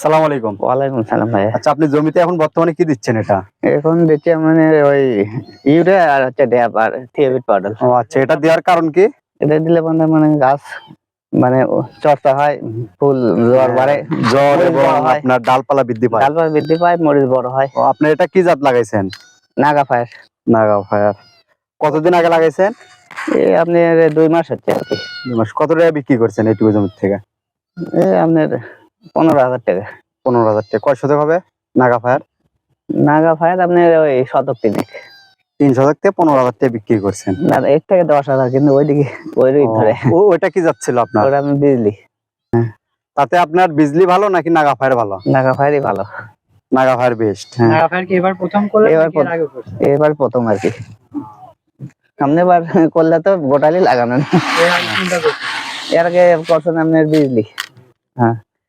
সালাম আলাইকুম। ওয়ালাইকুম সালাম ভাইয়া। আচ্ছা আপনি জমিতে এখন বর্তমানে কি দিচ্ছেন এটা? এখন দিচ্ছি মানে ওই ইউরিয়া আর হচ্ছে ড্যাপ আর পাউডার। ও আচ্ছা এটা দেওয়ার কারণ কি? এটা দিলে মানে মানে গাছ মানে চর্চা হয় ফুল জোয়ার বাড়ে। জ্বর এবং আপনার ডালপালা বৃদ্ধি পায়। ডালপালা বৃদ্ধি পায় মরিচ বড় হয়। আপনি এটা কি জাত লাগাইছেন? নাগা ফায়ার। নাগা ফায়ার। কতদিন আগে লাগাইছেন? এই আপনার দুই মাস হচ্ছে আর কি। দুই মাস। কত টাকা বিক্রি করছেন এইটুকু জমির থেকে? এই আপনার পনেরো হাজার টাকা। পনেরো হাজার টাকা। কয় শতক হবে? নাগা ফায়ার? নাগা ফায়ার আপনার ওই শতক তিনেক। তিন শতক থেকে পনেরো হাজার টাকা বিক্রি করছেন। না এর থেকে দশ হাজার কিন্তু ওইদিকে ওই ও, ধরে। ও ওইটা কি যাচ্ছিল আপনার? ওটা আমি বিজলি। তাতে আপনার বিজলি ভালো নাকি নাগা ফায়ার ভালো? নাগা ফায়ারই ভালো। নাগা ফায়ার বেস্ট হ্যাঁ। আপনার কি এবার প্রথম করলেন এবার? এবার প্রথম আর কি। সামনে বার করলে তো গোটালি লাগানো না। এর আগে করছেন? আপনার বিজলি।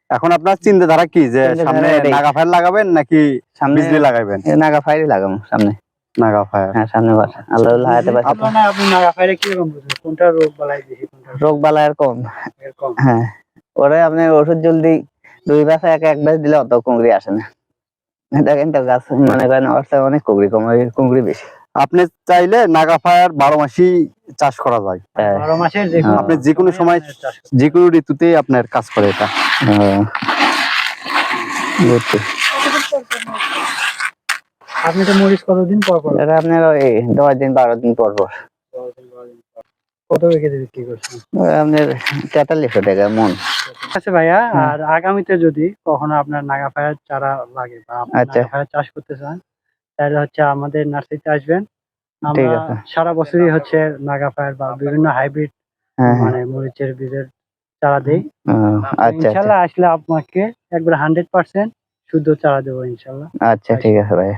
এখন আপনার চিন্তাধারা কি যে সামনে নাগা ফায়ার লাগাবেন নাকি সামনে বিজলি লাগাবেন? এ নাগা ফায়ারই লাগাবো সামনে। নাগা ফায়ার হ্যাঁ সামনে বার। আল্লাহ হাতে পারছে আপনার না আপনি নাগা ফায়ারে বুঝবেন কোনটা রোগ বালাই বেশি কোনটা রোগ কম। এর কম। হ্যাঁ। ওরে আপনার ওষুধ জলদি দুই বাসা এক এক বাস দিলে অত কুংড়ি আসে না। দেখেন তো গাছ মনে করেন অবস্থা অনেক কুংড়ি কম কুংড়ি বেশি। আপনি চাইলে নাগা ফায়ার বারো মাসই চাষ করা যায়। হ্যাঁ, বারো মাসের যে কোনো আপনি যে কোনো সময় যে কোনো ঋতুতেই আপনার কাজ করে এটা। হ্যাঁ। আপনি তো মরিচ কতদিন পর পর এটা আপনার ওই দশ দিন বারো দিন পর পর। কত কেজি বিক্রি করছেন আপনার তেতাল্লিশশো টাকা মন ঠিক আছে ভাইয়া আর আগামীতে যদি কখনো আপনার নাগা ফায়ার চারা লাগে বা আচ্ছা। চাষ করতে চান তাহলে হচ্ছে আমাদের নার্সারিতে আসবেন ঠিক আমরা আছে। সারা বছরই হচ্ছে নাগা ফায়ার বা বিভিন্ন হাইব্রিড হ্যাঁ হ্যাঁ মানে মরিচের বীজের চারা দেই। আচ্ছা আচ্ছা ইনশাল্লাহ আসলে আপনাকে একবার হান্ড্রেড পার্সেন্ট শুদ্ধ চারা দেবো ইনশাল্লাহ। আচ্ছা ঠিক আছে ভাই।